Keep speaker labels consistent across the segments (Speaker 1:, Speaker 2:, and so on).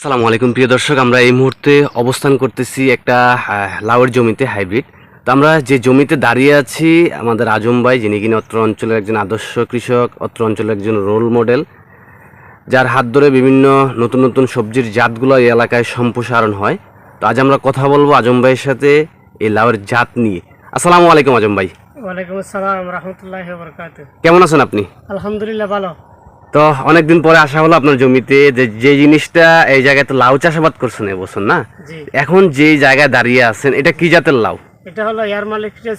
Speaker 1: আসসালামু আলাইকুম প্রিয় দর্শক। আমরা এই মুহূর্তে অবস্থান করতেছি একটা লাউয়ের জমিতে হাইব্রিড। তো আমরা যে জমিতে দাঁড়িয়ে আছি আমাদের আজম ভাই যিনি কিনা অত্র অঞ্চলের একজন আদর্শ কৃষক অত্র অঞ্চলের একজন রোল মডেল যার হাত ধরে বিভিন্ন নতুন নতুন সবজির জাতগুলো এই এলাকায় সম্প্রসারণ হয়। তো আজ আমরা কথা বলব আজম ভাইয়ের সাথে এই লাউয়ের জাত নিয়ে। আসসালামু আলাইকুম আজম ভাই।
Speaker 2: ওয়ালাইকুম আসসালাম রহমতুল্লাহ
Speaker 1: কেমন আছেন আপনি?
Speaker 2: আলহামদুলিল্লাহ ভালো।
Speaker 1: তো অনেকদিন পরে আসা হলো আপনার জমিতে যে যে জিনিসটা এই জায়গায় তো লাউ চাষাবাদ করছেন এবছর না? এখন যে জায়গায় দাঁড়িয়ে আছেন এটা কি জাতের লাউ?
Speaker 2: এটা হলো air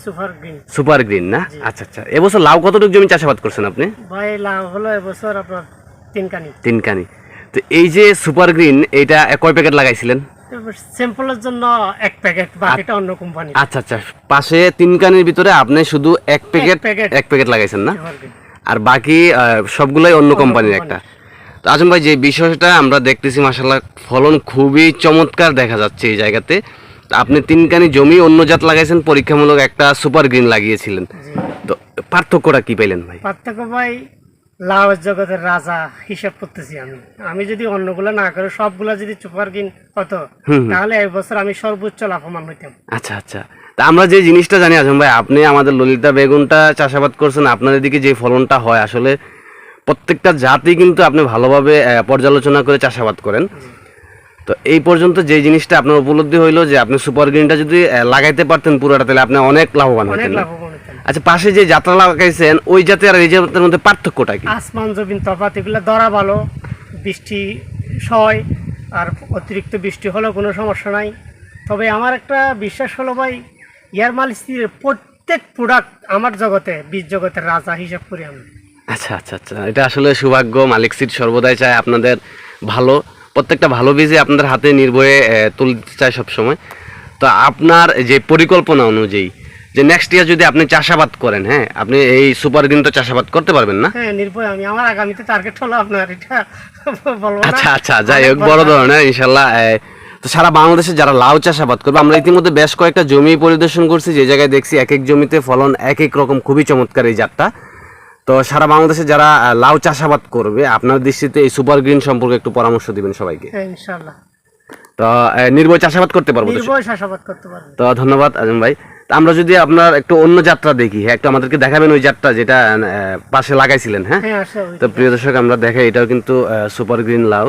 Speaker 2: super green
Speaker 1: super green না? আচ্ছা আচ্ছা। এবছর লাউ কতটুকু জমি চাষাবাদ করছেন আপনি?
Speaker 2: ভাই লাভ হলো এবছর আপনার তিন কানি
Speaker 1: তো এই যে সুপার গ্রিন এটা কয় প্যাকেট লাগাইছিলেন?
Speaker 2: স্যাম্পলের জন্য এক প্যাকেট বাকিটা অন্য কোম্পানি
Speaker 1: আচ্ছা আচ্ছা। পাশে তিন কানির ভিতরে আপনি শুধু এক প্যাকেট। এক প্যাকেট লাগাইছেন না? আর বাকি সবগুলোই অন্য কোম্পানির একটা। তো আজম ভাই যে বিষয়টা আমরা দেখতেছি মাসাল্লাহ ফলন খুবই চমৎকার দেখা যাচ্ছে এই জায়গাতে। আপনি তিনকানি জমি অন্য জাত লাগাইছেন পরীক্ষামূলক একটা সুপার গ্রিন লাগিয়েছিলেন। তো পার্থক্যটা কি পাইলেন ভাই?
Speaker 2: পার্থক্য ভাই লাভ জগতের রাজা হিসাব করতেছি আমি। আমি যদি অন্যগুলো না করে সবগুলা যদি সুপার গ্রিন হতো তাহলে এই বছর আমি সর্বোচ্চ লাভবান হইতাম।
Speaker 1: আচ্ছা আচ্ছা। তা আমরা যে জিনিসটা জানি আজম ভাই আপনি আমাদের ললিতা বেগুনটা চাষাবাদ করছেন আপনার এদিকে যে ফলনটা হয় আসলে প্রত্যেকটা জাতি কিন্তু আপনি ভালোভাবে পর্যালোচনা করে চাষাবাদ করেন। তো এই পর্যন্ত যে জিনিসটা আপনার উপলব্ধি হইল যে আপনি সুপার গ্রিনটা যদি লাগাইতে পারতেন পুরোটা তাহলে আপনি অনেক লাভবান হতেন। আচ্ছা পাশে যে যাত্রা লাগাইছেন ওই জাতে আর এই জাতের মধ্যে পার্থক্যটা কি?
Speaker 2: আসমান জমিন তফাত এগুলো ধরা ভালো। বৃষ্টি সয় আর অতিরিক্ত বৃষ্টি হলেও কোনো সমস্যা নাই। তবে আমার একটা বিশ্বাস হলো ভাই ইয়ার মালিস্তির প্রত্যেক প্রোডাক্ট আমার জগতে বীজ জগতের রাজা হিসাব করি আমি।
Speaker 1: আচ্ছা আচ্ছা আচ্ছা। এটা আসলে সৌভাগ্য মালিক সিট সর্বদাই চায় আপনাদের ভালো প্রত্যেকটা ভালো বীজই আপনাদের হাতে নির্ভয়ে তুলতে চায় সবসময়। তো আপনার যে পরিকল্পনা অনুযায়ী যে নেক্সট ইয়ার যদি আপনি চাষাবাদ করেন হ্যাঁ আপনি এই সুপার গ্রিন তো চাষাবাদ করতে পারবেন না?
Speaker 2: হ্যাঁ নির্ভয় আমি আমার আগামীতে টার্গেট হলো আপনার এটা বলব না।
Speaker 1: আচ্ছা আচ্ছা যাই হোক বড় ধরনের ইনশাল্লাহ তো সারা বাংলাদেশে যারা লাউ চাষাবাদ করবে আমরা ইতিমধ্যে বেশ কয়েকটা জমি পরিদর্শন করছি যে জায়গায় দেখছি এক এক জমিতে ফলন এক এক রকম খুবই চমৎকার এই জাতটা। তো সারা বাংলাদেশে যারা লাউ চাষাবাদ করবে আপনার দৃষ্টিতে এই সুপার গ্রিন সম্পর্কে একটু পরামর্শ দিবেন সবাইকে।
Speaker 2: হ্যাঁ
Speaker 1: তো নির্ভয় চাষাবাদ করতে পারব
Speaker 2: চাষাবাদ করতে পারবে।
Speaker 1: তো ধন্যবাদ আজম ভাই। আমরা যদি আপনার একটু অন্য যাত্রা দেখি হ্যাঁ একটু আমাদেরকে দেখাবেন ওই যাত্রা যেটা পাশে লাগাইছিলেন হ্যাঁ?
Speaker 2: হ্যাঁ
Speaker 1: তো প্রিয় দর্শক আমরা দেখাই এটাও কিন্তু সুপার গ্রিন লাউ।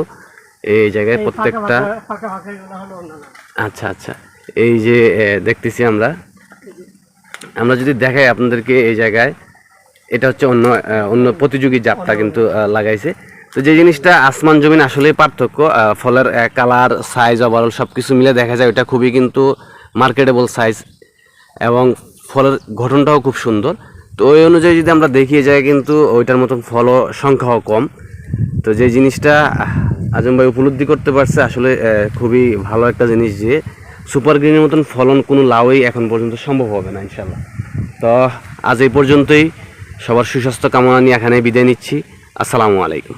Speaker 1: এই জায়গায় প্রত্যেকটা আচ্ছা আচ্ছা। এই যে দেখতেছি আমরা। আমরা যদি দেখাই আপনাদেরকে এই জায়গায় এটা হচ্ছে অন্য অন্য প্রতিযোগী জাতটা কিন্তু লাগাইছে। তো যে জিনিসটা আসমান জমিন আসলেই পার্থক্য ফলের কালার সাইজ ওভারঅল সব কিছু মিলে দেখা যায় ওটা খুবই কিন্তু মার্কেটেবল সাইজ এবং ফলের গঠনটাও খুব সুন্দর। তো ওই অনুযায়ী যদি আমরা দেখিয়ে যাই কিন্তু ওইটার মতন ফল সংখ্যাও কম। তো যে জিনিসটা আজম ভাই উপলব্ধি করতে পারছে, আসলে খুবই ভালো একটা জিনিস যে, সুপার গ্রিনের মতন ফলন কোনো লাউই এখন পর্যন্ত সম্ভব হবে না ইনশাল্লাহ তো, আজ এই পর্যন্তই। সবার সুস্বাস্থ্য কামনা নিয়ে এখানে বিদায় নিচ্ছি। আসসালামু আলাইকুম।